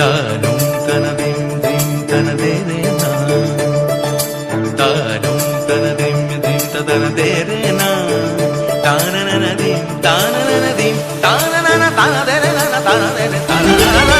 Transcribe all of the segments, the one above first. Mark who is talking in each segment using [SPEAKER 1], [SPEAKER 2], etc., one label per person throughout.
[SPEAKER 1] தானும் தனதையும் தெய்வம் தனதேரேனா தானும் தனதையும் தெய்வம் தனதேரேனா தானனதையும் தானனதையும் தானன தானதேரேனா தானதேரே தானதேரே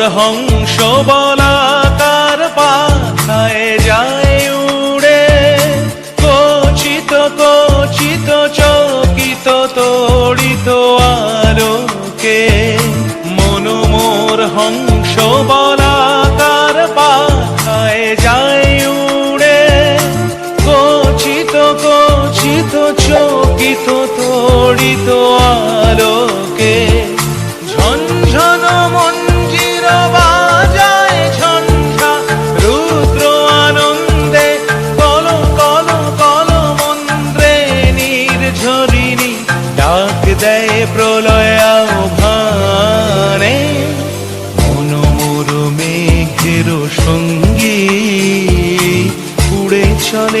[SPEAKER 1] মনোমোর হংস বলাকার পাখায় যায় উড়ে। কচিত কচিত, চকিত, তড়িত আলোকে। মনোমোর হংস বলাকার পাখায় যায় উড়ে। কচিত কচিত, চকিত, তড়িত আলোকে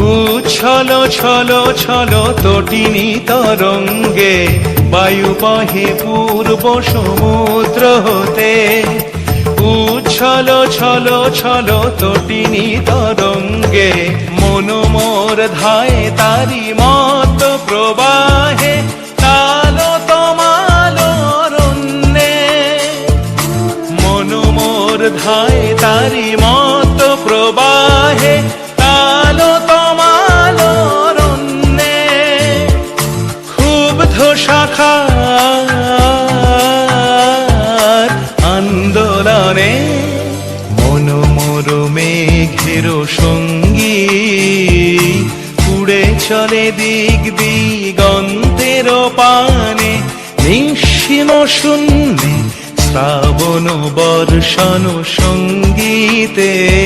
[SPEAKER 1] উচ্ছল, ছল ছল তটিনী তরঙ্গে বায়ু বহে পূর্ব সমুদ্র হতে। উচ্ছল, ছল ছল তটিনী তরঙ্গে মনোমোর ধায় তারি মত প্রবাহে কালো তমালো রণ্যে মনোমোর ধায় তারি মত প্রবাহে শাখার আন্দোলনে মনোমর মেঘের সঙ্গী। উড়ে চলে দিক দিগন্তের পানে। নিঃসীম শূন্যে শ্রাবণ বর্ষণ সঙ্গীতে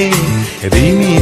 [SPEAKER 1] রিমি